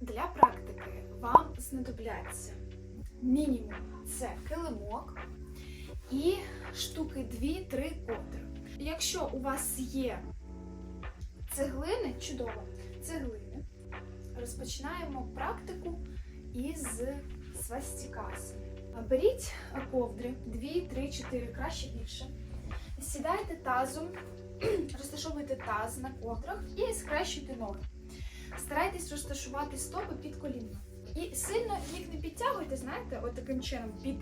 Для практики вам знадобляться мінімум це килимок і штуки 2-3 ковдри. Якщо у вас є цеглини, чудово, цеглини, розпочинаємо практику із свастікаси. Беріть ковдри 2, 3, 4, краще більше. Сідайте тазом, розташовуйте таз на ковдрах і скрещуйте ноги. Старайтесь розташувати стопи під коліном. І сильно їх не підтягуйте, знаєте, от таким чином під,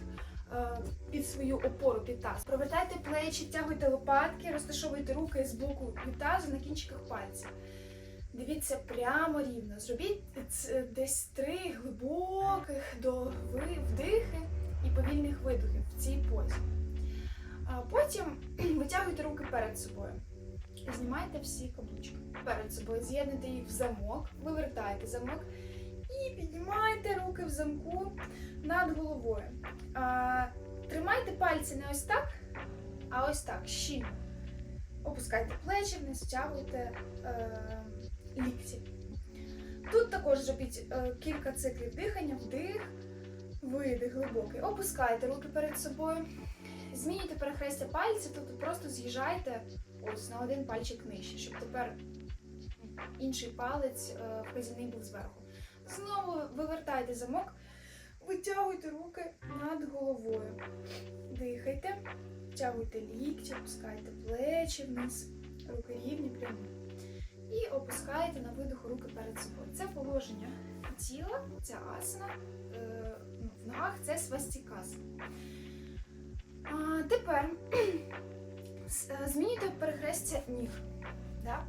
е, під свою опору, під таз. Провертайте плечі, тягуйте лопатки, розташовуйте руки з боку від тазу на кінчиках пальців. Дивіться прямо рівно. Зробіть десь три глибоких до вдихи і повільних видухів в цій позі. Потім витягуйте руки перед собою. Знімайте всі каблучки перед собою, з'єднуйте їх в замок, вивертайте замок і піднімайте руки в замку над головою. А, тримайте пальці не ось так, а ось так, щільно. Опускайте плечі вниз, стягуйте е, лікті. Тут також зробіть е, кілька циклів дихання, вдих, видих глибокий. Опускайте руки перед собою. Змінюйте перехрестя пальців, тобто просто з'їжджайте ось на один пальчик нижче, щоб тепер інший палець е, вказівний був зверху. Знову вивертайте замок, витягуйте руки над головою. Дихайте, втягуйте лікті, опускайте плечі вниз, руки рівні, прямі. І опускаєте на видиху руки перед собою. Це положення тіла, ця асана е, ну, в ногах це свастікаса. А, тепер змінюйте перехрестя ніг. Да?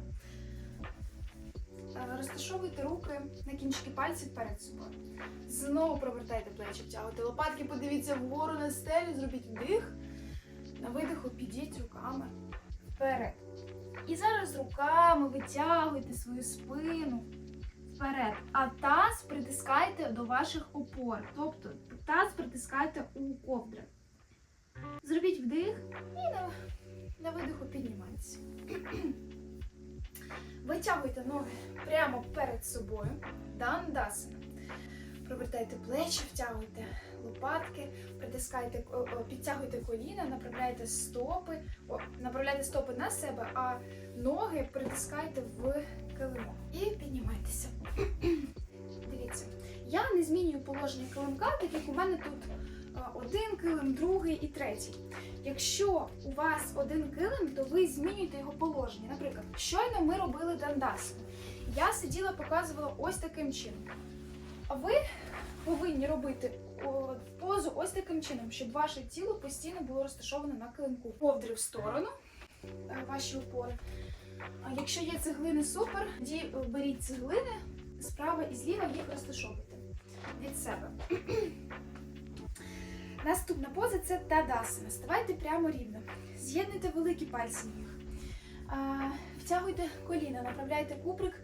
Е, Розташовуйте руки на кінчики пальців перед собою. Знову провертайте плечі, втягуйте лопатки, подивіться вгору на стелю, зробіть вдих. На видиху підіть руками вперед. І зараз руками витягуйте свою спину вперед, а таз притискайте до ваших опор. Тобто таз притискайте у ковдри. Зробіть вдих і на, на видиху піднімайтеся. Витягуйте ноги прямо перед собою. Дандасана. Провертайте плечі, втягуйте лопатки, притискайте, підтягуйте коліна, направляйте стопи, о, направляйте стопи на себе, а ноги притискайте в килимок. І піднімайтеся. Дивіться, я не змінюю положення килимка, так як у мене тут один килим, другий і третій. Якщо у вас один килим, то ви змінюєте його положення. Наприклад, щойно ми робили дандасану. Я сиділа, показувала ось таким чином. А ви повинні робити позу ось таким чином, щоб ваше тіло постійно було розташоване на килимку. Ковдри в сторону, е, ваші опори. А якщо є цеглини, супер, тоді е, беріть цеглини справа і зліва їх розташовуйте від себе. Наступна поза це тадасана. Ставайте прямо рівно. З'єднуйте великі пальці ніг. Втягуйте коліна, направляйте куприк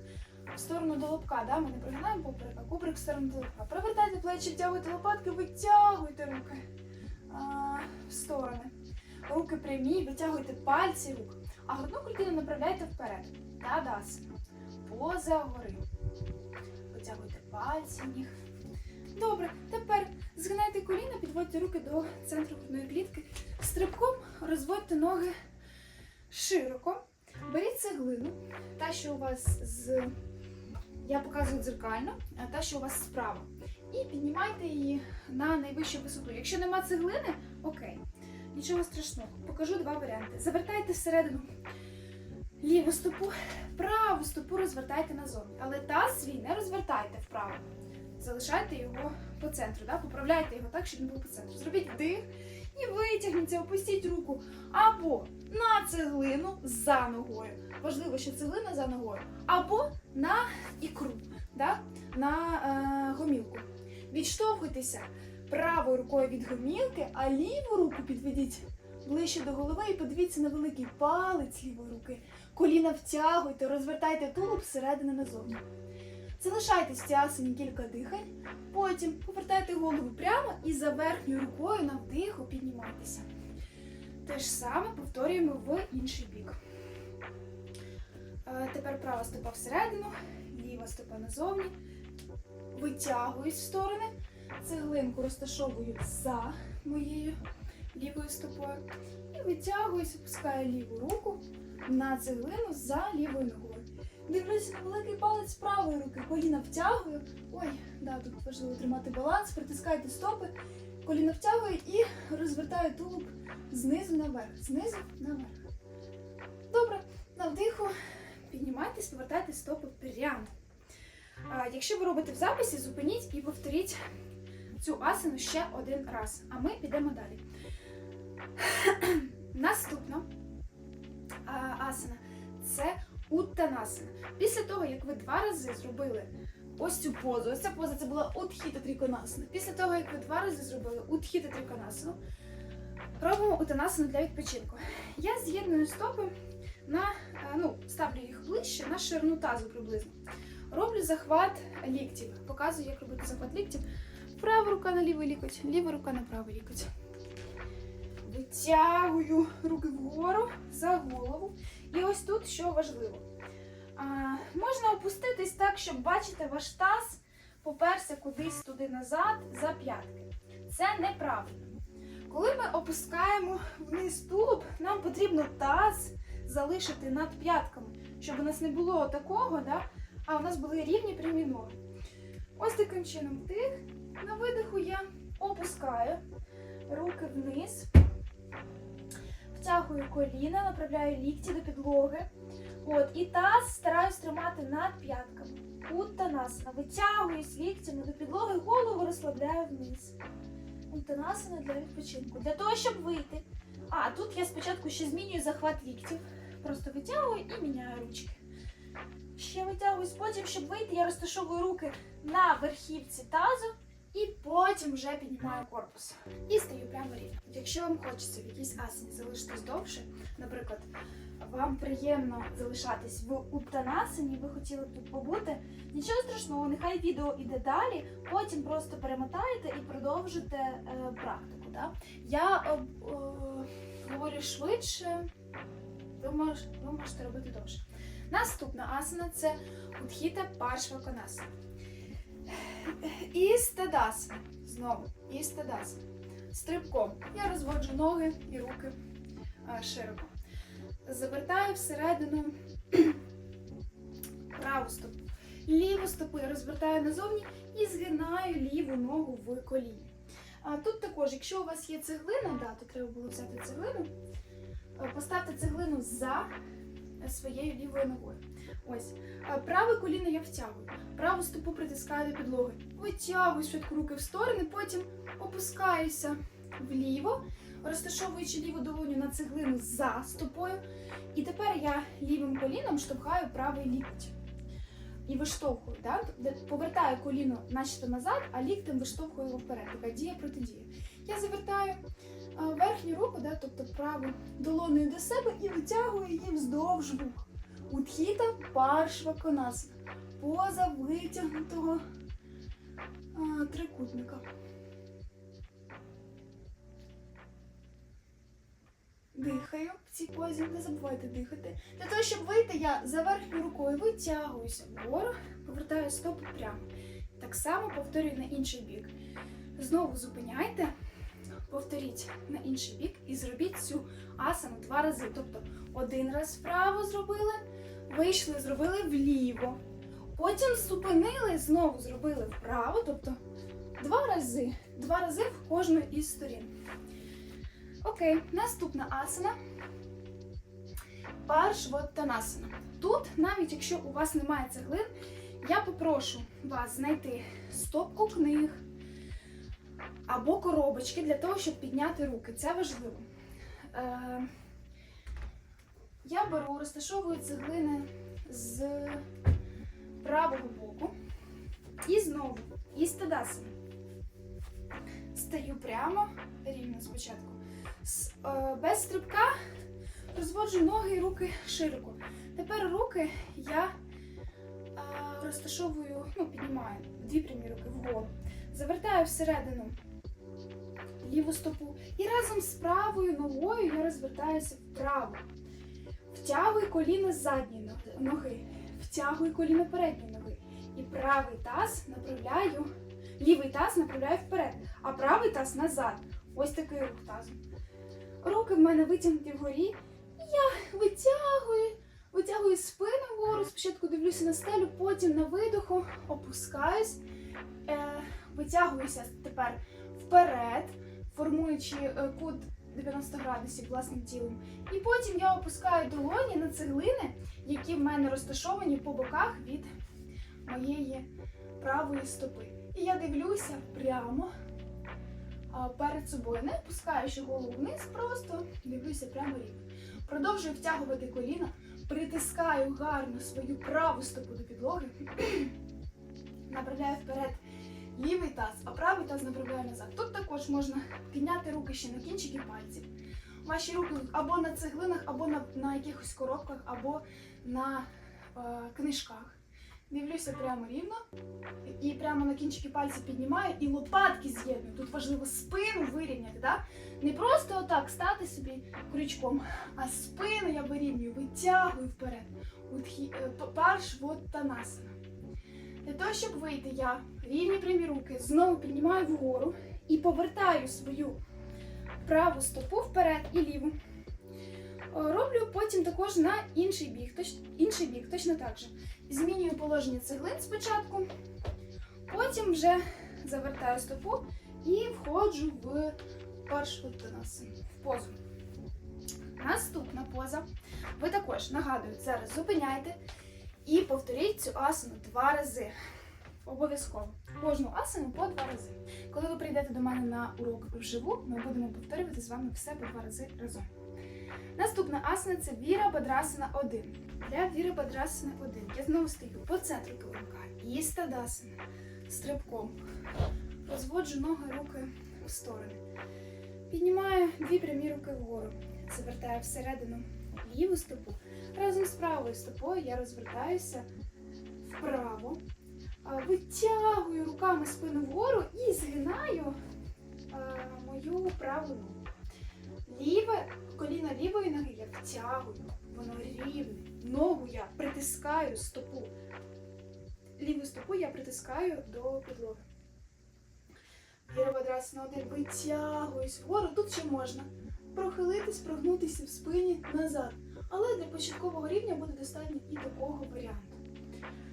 в сторону до лобка. Да? Ми не прогинаємо поперек, а куприк в сторону до лобка. Провертайте плечі, втягуйте лопатки, витягуйте руки в сторони. Руки прямі, витягуйте пальці рук, а грудну клітину направляйте вперед. Тадасана. Поза гори. Витягуйте пальці ніг. Добре, тепер згинайте коліна, підводьте руки до центру грудної клітки. Стрибком розводьте ноги широко. Беріть цеглину, та, що у вас з. Я показую дзеркально, та, що у вас справа. І піднімайте її на найвищу висоту. Якщо нема цеглини, окей. Нічого страшного. Покажу два варіанти. Завертайте всередину ліву стопу, праву стопу розвертайте назовні. Але таз свій не розвертайте вправо. Залишайте його по центру, да? поправляйте його так, щоб він був по центру. Зробіть вдих і витягніться, опустіть руку або на цеглину за ногою. Важливо, що цеглина за ногою, або на ікру, да? на е, гомілку. Відштовхуйтеся правою рукою від гомілки, а ліву руку підведіть ближче до голови і подивіться на великий палець лівої руки. Коліна втягуйте, розвертайте тулуб зсередини назовні. Залишайтесь в кілька дихань, потім повертайте голову прямо і за верхньою рукою на вдиху піднімайтеся. Те ж саме повторюємо в інший бік. Е, Тепер права стопа всередину, ліва стопа назовні. витягуюсь в сторони, цеглинку розташовую за моєю лівою стопою і витягуюсь, опускаю ліву руку на цеглину за лівою ногою. Дивлюся на великий палець правої руки, коліна втягую. Ой, да, тут важливо тримати баланс, притискайте стопи, коліна втягую і розвертаю тулуб знизу наверх, знизу наверх. Добре, на вдиху піднімайтесь, повертайте стопи прямо. А, якщо ви робите в записі, зупиніть і повторіть цю асану ще один раз. А ми підемо далі. Наступна асана це уттанасана. Після того, як ви два рази зробили ось цю позу, ось ця поза це була утхіта триконасана. Після того, як ви два рази зробили утхіта триконасану, робимо утанасану для відпочинку. Я з'єдную стопи на, е, ну, ставлю їх ближче на ширину тазу приблизно. Роблю захват ліктів. Показую, як робити захват ліктів. Права рука на лівий лікоть, ліва рука на правий лікоть. Витягую руки вгору за голову. І ось тут що важливо. А, можна опуститись так, щоб бачити ваш таз поперся кудись туди назад за п'ятки. Це неправильно. Коли ми опускаємо вниз тулуб, нам потрібно таз залишити над п'ятками, щоб у нас не було такого, да? а у нас були рівні прямі ноги. Ось таким чином вдих. На видиху я опускаю руки вниз, втягую коліна, направляю лікті до підлоги. От, і таз стараюсь тримати над п'ятками. Уттанасана. Витягуюсь ліктями до підлоги, голову розслабляю вниз. Уттанасана для відпочинку. Для того, щоб вийти. А, тут я спочатку ще змінюю захват ліктів. Просто витягую і міняю ручки. Ще витягуюсь, потім, щоб вийти, я розташовую руки на верхівці тазу і потім вже піднімаю корпус. І стаю прямо рівно. Якщо вам хочеться в якійсь асані залишитись довше, наприклад, вам приємно залишатись в уттанасані, ви хотіли тут побути, нічого страшного, нехай відео іде далі, потім просто перемотаєте і продовжите е, практику. Да? Я е, е, говорю швидше, ви, мож, ви можете робити довше. Наступна асана це Утхіта Паршва Конасана. І стадасана. Знову. І стадасана. Стрибком. Я розводжу ноги і руки широко. Завертаю всередину праву стопу. Ліву стопу я розвертаю назовні і згинаю ліву ногу в коліні. А тут також, якщо у вас є цеглина, да, то треба було взяти цеглину, е, поставте цеглину за своєю лівою ногою. Ось. Праве коліно я втягую, праву стопу притискаю до підлоги. Витягую швидко руки в сторони, потім опускаюся вліво, розташовуючи ліву долоню на цеглину за стопою. І тепер я лівим коліном штовхаю правий лікоть. І виштовхую, да? Повертаю коліно начебто назад, а ліктем виштовхую його вперед. Така дія протидія. Я завертаю верхню руку, да, тобто праву долоною до себе і витягую її вздовж рук. Утхіта паршва конасана. Поза витягнутого а, трикутника. Дихаю в цій позі, не забувайте дихати. Для того, щоб вийти, я за верхньою рукою витягуюся вгору, повертаю стопу прямо. Так само повторюю на інший бік. Знову зупиняйте, повторіть на інший бік і зробіть цю асану два рази. Тобто один раз вправо зробили, вийшли, зробили вліво. Потім зупинили, знову зробили вправо, тобто два рази. Два рази в кожну із сторін. Окей, наступна асана. Паршвоттанасана. Тут, навіть якщо у вас немає цеглин, я попрошу вас знайти стопку книг або коробочки для того, щоб підняти руки. Це важливо. Я беру, розташовую цеглини з правого боку. І знову і стадасана. Стаю прямо, рівно спочатку. Е, без стрибка розводжу ноги і руки широко. Тепер руки я е, розташовую, ну, піднімаю дві прямі руки вгору. Завертаю всередину ліву стопу. І разом з правою ногою я розвертаюся вправо. Втягую коліно задньої ноги- втягую коліно передньої ноги. І правий таз направляю, лівий таз направляю вперед, а правий таз назад. Ось такий рух тазом. Руки в мене витягнуті вгорі. Я витягую, витягую спину вгору. Спочатку дивлюся на стелю, потім на видоху, опускаюсь, е, витягуюся тепер вперед, формуючи е, кут 90 градусів власним тілом. І потім я опускаю долоні на цеглини, які в мене розташовані по боках від моєї правої стопи. І я дивлюся прямо перед собою, не опускаючи голову вниз, просто дивлюся прямо рівно. Продовжую втягувати коліна, притискаю гарно свою праву стопу до підлоги, направляю вперед лівий таз, а правий таз направляю назад. Тут також можна підняти руки ще на кінчики пальців. Ваші руки або на цеглинах, або на, на якихось коробках, або на е, книжках. Дивлюся прямо рівно і прямо на кінчики пальців піднімаю і лопатки з'єдную. Тут важливо спину вирівняти, да? не просто отак стати собі крючком, а спину я вирівнюю, витягую вперед. Е, п- Паршвотанасана. Для того, щоб вийти, я рівні прямі руки знову піднімаю вгору і повертаю свою праву стопу вперед і ліву. Е, Роблю потім також на інший бік, точ, інший бік, точно так же. Змінюю положення цеглин спочатку, потім вже завертаю стопу і входжу в паршвотанасану, в позу. Наступна поза. Ви також нагадую, зараз зупиняйте і повторіть цю асану два рази. Обов'язково. Кожну асану по два рази. Коли ви прийдете до мене на урок вживу, ми будемо повторювати з вами все по два рази разом. Наступна асана це Віра Бадрасана 1. Для Віри Бадрасана 1 я знову стою по центру килимка і стадасана стрибком. Розводжу ноги руки в сторони. Піднімаю дві прямі руки вгору. Завертаю всередину ліву стопу. Разом з правою стопою я розвертаюся вправо, витягую руками спину вгору і згинаю мою праву ногу. Ліве коліно лівої ноги я втягую, воно рівне. Ногу я притискаю стопу. Ліву стопу я притискаю до підлоги. Віра одразу на один витягуюсь вгору. Тут ще можна прохилитись, прогнутися в спині назад. Але для початкового рівня буде достатньо і такого варіанту.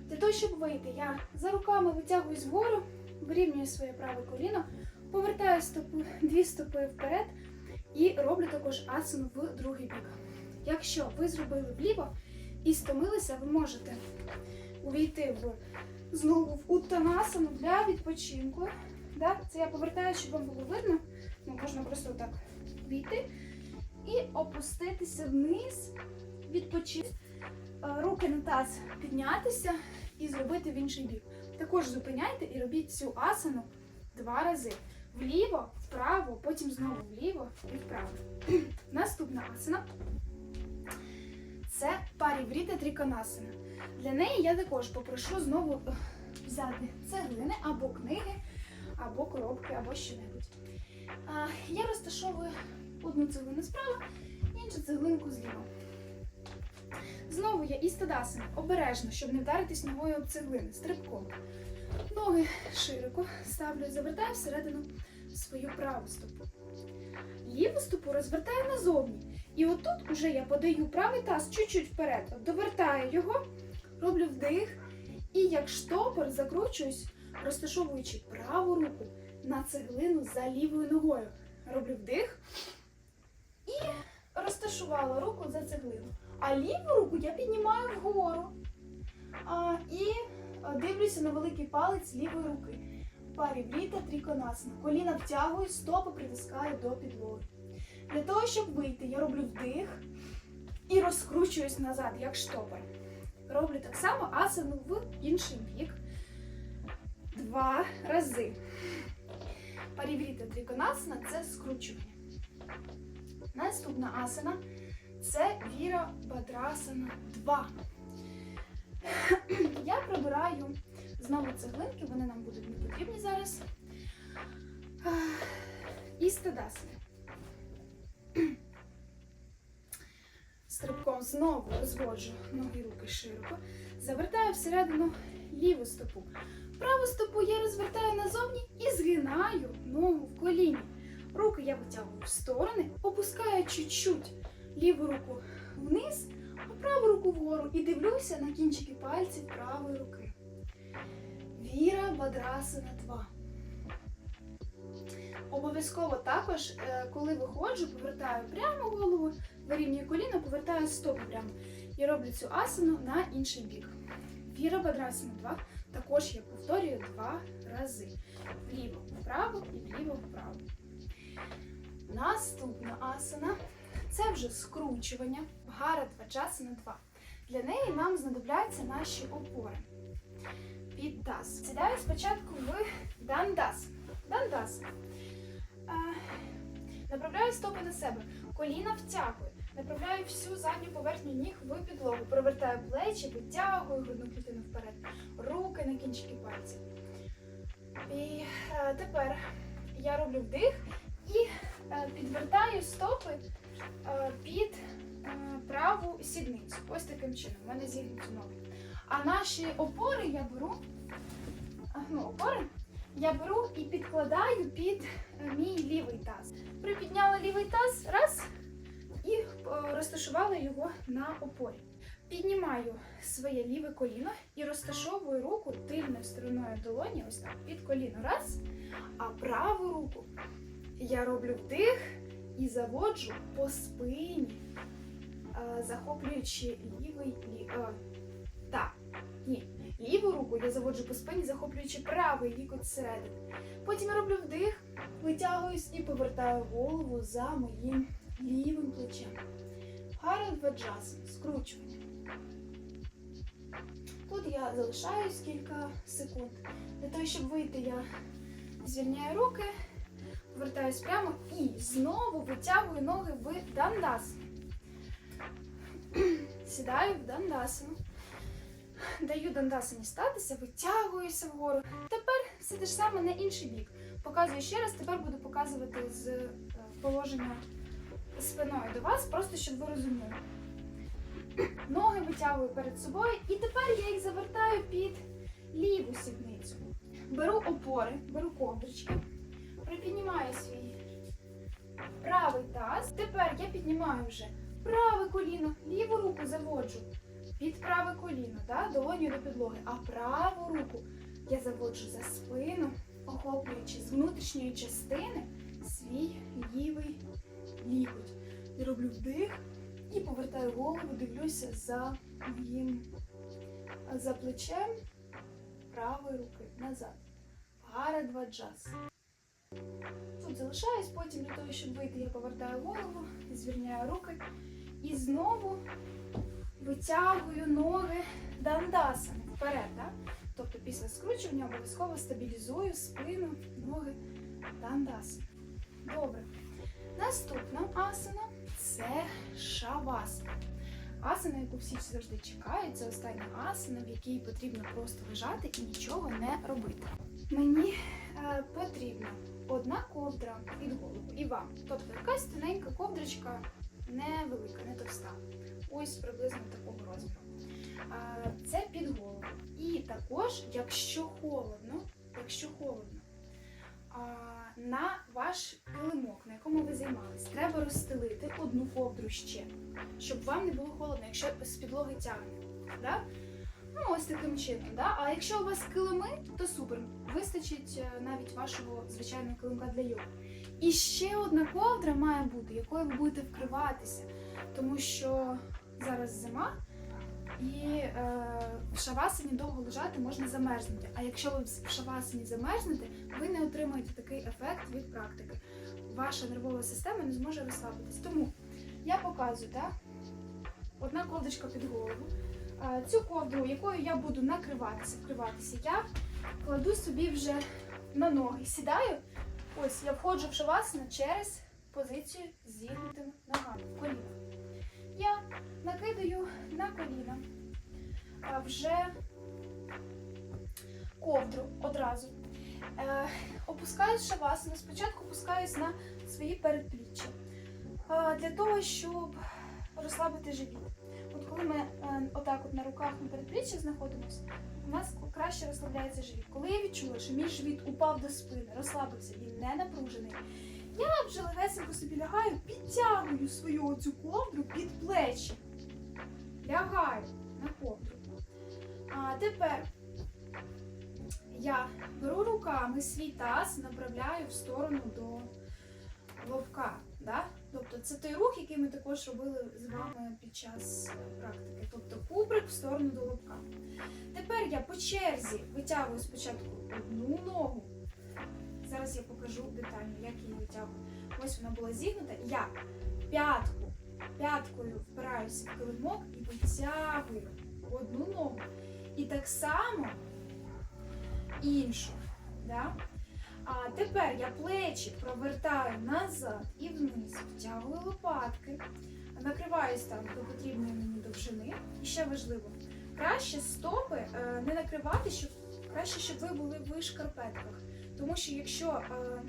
Для того, щоб вийти, я за руками витягуюсь вгору, вирівнюю своє праве коліно, повертаю стопу, дві стопи вперед і роблю також асану в другий бік. Якщо ви зробили вліво і стомилися, ви можете увійти в знову в уттанасану для відпочинку. Да? Це я повертаю, щоб вам було видно. Ну, можна просто так війти і опуститися вниз, відпочити. Е, Руки на таз піднятися і зробити в інший бік. Також зупиняйте і робіть цю асану два рази. Вліво, вправо, потім знову вліво і вправо. Наступна асана це парівріта тріконасана. Для неї я також попрошу знову е, взяти цеглини або книги, або коробки, або що-небудь. Я розташовую одну цеглину справа, іншу цеглинку зліва. Знову я і стадасана, обережно, щоб не вдаритись ногою об цеглини, стрибком. Ноги широко ставлю, завертаю всередину свою праву стопу. Ліву стопу розвертаю назовні. І отут уже я подаю правий таз чуть-чуть вперед, довертаю його, роблю вдих і як штопор закручуюсь, розташовуючи праву руку на цеглину за лівою ногою. Роблю вдих і розташувала руку за цеглину. А ліву руку я піднімаю вгору. А, і дивлюся на великий палець лівої руки. Парі бріта тріконасана. Коліна втягую, стопи притискаю до підлоги. Для того, щоб вийти, я роблю вдих і розкручуюсь назад, як штопор. Роблю так само асану в інший бік. Два рази. Парівріта тріконасана це скручування. Наступна асана це Віра Бадрасана 2. Я прибираю знову цеглинки, вони нам будуть не потрібні зараз. І стедасани. Стрибком знову розводжу ноги руки широко, завертаю всередину ліву стопу. Праву стопу я розвертаю назовні і згинаю ногу в коліні. Руки я витягую в сторони, опускаю чуть-чуть ліву руку вниз, а праву руку вгору і дивлюся на кінчики пальців правої руки. Віра Бадрасана 2. Обов'язково також, е, коли виходжу, повертаю прямо голову, вирівнюю коліно, повертаю стопу прямо. І роблю цю асану на інший бік. Віра Бадрасана 2 також я повторюю два рази. Вліво, вправо і вліво, вправо. Наступна асана це вже скручування. Гара Дваджасана 2. Для неї нам знадобляться наші опори. Під таз. Сідаю спочатку в дандас. Дандас. Е, Направляю стопи на себе. Коліна втягую. Направляю всю задню поверхню ніг в підлогу. Провертаю плечі, витягую грудну клітину вперед. Руки на кінчики пальців. І е, тепер я роблю вдих і е, підвертаю стопи під е, праву сідницю. Ось таким чином. У мене зігнуті ноги. А наші опори я беру. Ну, опори я беру і підкладаю під е, мій лівий таз. Припідняла лівий таз, раз, і е, розташувала його на опорі. Піднімаю своє ліве коліно і розташовую руку тильною стороною долоні, ось так, під коліно. Раз. А праву руку я роблю вдих і заводжу по спині, захоплюючи лівий лі, так, ні. Ліву руку я заводжу по спині, захоплюючи правий лікоть зсередини. Потім я роблю вдих, витягуюсь і повертаю голову за моїм лівим плечем. Харадваджасан, скручування. Тут я залишаюсь кілька секунд. Для того, щоб вийти, я звільняю руки, повертаюсь прямо і знову витягую ноги в дандас. Сідаю в дандасану. Даю дандасані статися, витягуюся вгору. Тепер все те ж саме на інший бік. Показую ще раз, тепер буду показувати з е, положення спиною до вас, просто щоб ви розуміли. Ноги витягую перед собою, і тепер я їх завертаю під ліву сідницю. Беру опори, беру ковдрички, припіднімаю свій правий таз. Тепер я піднімаю вже праве коліно, ліву руку заводжу під праве коліно, да, долоню до підлоги, а праву руку я заводжу за спину, охоплюючи з внутрішньої частини свій лівий лікоть. І роблю вдих і повертаю голову, дивлюся за моїм за плечем правої руки назад. Гара два джаз. Залишаюсь, потім для того, щоб вийти, я повертаю голову, звільняю руки і знову витягую ноги дандасами вперед. Да? Тобто після скручування обов'язково стабілізую спину, ноги дандасами. Добре. Наступна асана це шавасана. Асана, яку всі завжди чекають, це остання асана, в якій потрібно просто лежати і нічого не робити. Мені е, потрібна одна ковдра під голову і вам. Тобто якась тоненька ковдрочка, невелика, не товста. Ось приблизно такого розміру. Це під голову. І також, якщо холодно, якщо холодно, на ваш килимок, на якому ви займались, треба розстелити одну ковдру ще, щоб вам не було холодно, якщо з підлоги тягне. Да? Ну, ось таким чином. Да? А якщо у вас килими, то супер. Вистачить е, навіть вашого звичайного килимка для йоги. І ще одна ковдра має бути, якою ви будете вкриватися, тому що зараз зима. І е, в шавасані довго лежати можна замерзнути. А якщо ви в шавасані замерзнете, ви не отримаєте такий ефект від практики. Ваша нервова система не зможе розслабитись. Тому я показую, так? Одна ковдричка під голову. Цю ковдру, якою я буду накриватися, вкриватися, я кладу собі вже на ноги. Сідаю. Ось я входжу в шавасану через позицію з зігнутими ногами коліна. Я накидаю на коліна вже ковдру одразу. Е, опускаюсь шавасану. Спочатку опускаюсь на свої передпліччя. Для того, щоб розслабити живіт. Коли ми е, отак от на руках на передпліччі знаходимося, у нас краще розслабляється живіт. Коли я відчула, що мій живіт упав до спини, розслабився, він не напружений, я вже легесенько собі лягаю, підтягую свою оцю ковдру під плечі. Лягаю на ковдру. А тепер я беру руками свій таз, направляю в сторону до лобка. Да? Тобто це той рух, який ми також робили з вами під час е, практики. Тобто кубрик в сторону до лобка. Тепер я по черзі витягую спочатку одну ногу. Зараз я покажу детально, як її витягую. Ось вона була зігнута. Я п'ятку, п'яткою впираюся в килимок і витягую одну ногу. І так само іншу. Да? А тепер я плечі провертаю назад і вниз, втягую лопатки, накриваюсь там до потрібної мені довжини. І ще важливо, краще стопи е, не накривати, щоб краще, щоб ви були в шкарпетках. Тому що якщо е,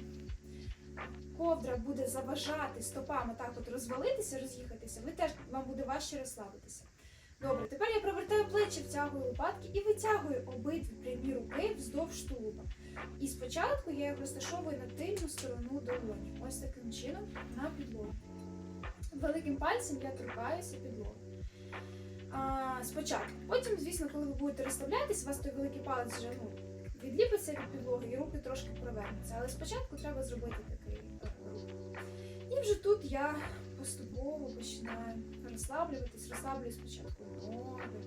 ковдра буде заважати стопами так от розвалитися, роз'їхатися, ви теж вам буде важче розслабитися. Добре, тепер я провертаю плечі, втягую лопатки і витягую обидві прямі руки вздовж тулуба. І спочатку я їх розташовую на тильну сторону долоні. Ось таким чином на підлогу. Великим пальцем я торкаюся підлоги. А, спочатку. Потім, звісно, коли ви будете розставлятись, у вас той великий палець вже ну, відліпиться від підлоги і руки трошки провернуться. Але спочатку треба зробити такий рух. І вже тут я поступово починаю розслаблюватись, розслаблюю спочатку ноги,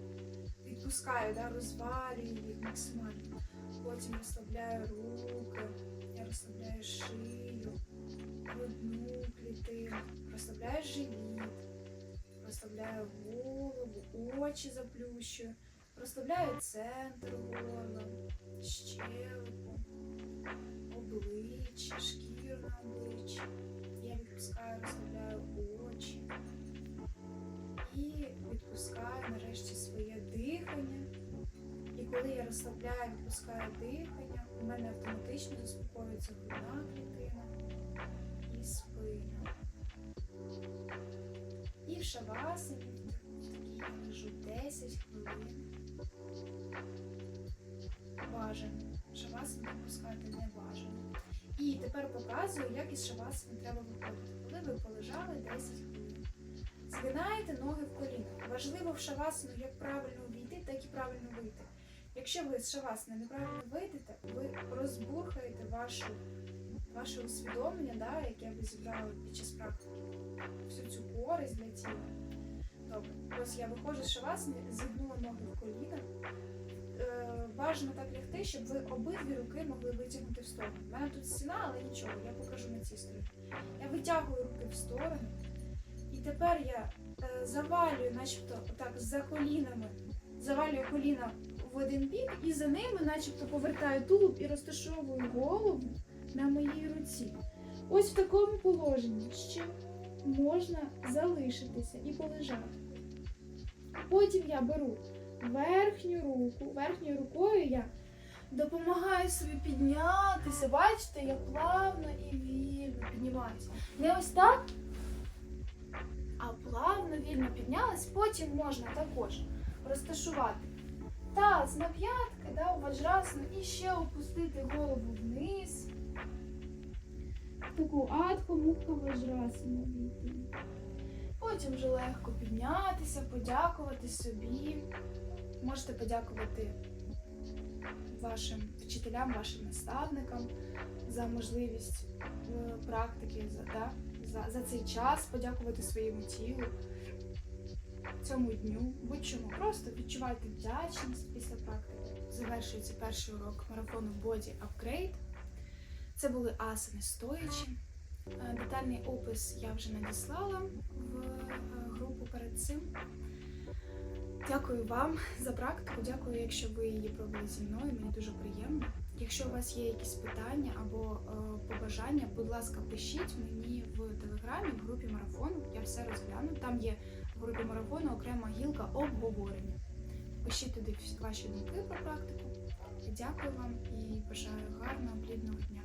відпускаю, да, розвалюю їх максимально. Потім розслабляю руки, я розслабляю шию, грудну клітину, розслабляю живіт, розслабляю голову, очі заплющую, розслабляю центр горла, щелепу, обличчя, шкіру на обличчі. Я відпускаю, розслабляю очі і відпускаю нарешті своє дихання. І коли я розслабляю, відпускаю дихання, у мене автоматично заспокоюється грудна клітина і спина. І в шавасані, я лежу 10 хвилин. Бажано. Шавасану відпускати не бажано. І тепер показую, як із шавасану треба виходити. Коли ви полежали 10 хвилин. Згинаєте ноги в колінах. Важливо в шавасану як правильно увійти, так і правильно вийти. Якщо ви з шавасани неправильно вийдете, ви розбурхаєте вашу, ваше усвідомлення, да, яке ви зібрали під час практики, всю цю користь для тіла. Добре, ось я виходжу з шавасани, зігнула ноги в коліна. Е, бажано так лягти, щоб ви обидві руки могли витягнути в сторону. У мене тут стіна, але нічого, я покажу на цій стороні. Я витягую руки в сторону, тепер я е, завалюю, начебто, отак за колінами, завалюю коліна в один бік і за ними, начебто, повертаю тулуб і розташовую голову на моїй руці. Ось в такому положенні ще можна залишитися і полежати. Потім я беру верхню руку, верхньою рукою я допомагаю собі піднятися. Бачите, я плавно і вільно піднімаюся. Не ось так, а плавно, вільно піднялась. Потім можна також розташувати таз на п'ятки, да, у ваджрасану, і ще опустити голову вниз. Таку адху мукха ваджрасану війти. Потім вже легко піднятися, подякувати собі. Можете подякувати вашим вчителям, вашим наставникам за можливість е, практики, за, да, за, за цей час, подякувати своєму тілу, цьому дню, будь-чому. Просто відчувайте вдячність після практики. Завершується перший урок марафону Body Upgrade. Це були асани стоячі. Е, Детальний опис я вже надіслала в е, групу перед цим. Дякую вам за практику. Дякую, якщо ви її провели зі мною. Мені дуже приємно. Якщо у вас є якісь питання або е, побажання, будь ласка, пишіть мені в телеграмі, в групі марафону. Я все розгляну. Там є в групі марафону окрема гілка обговорення. Пишіть туди ваші думки про практику. Дякую вам і бажаю гарного плідного дня.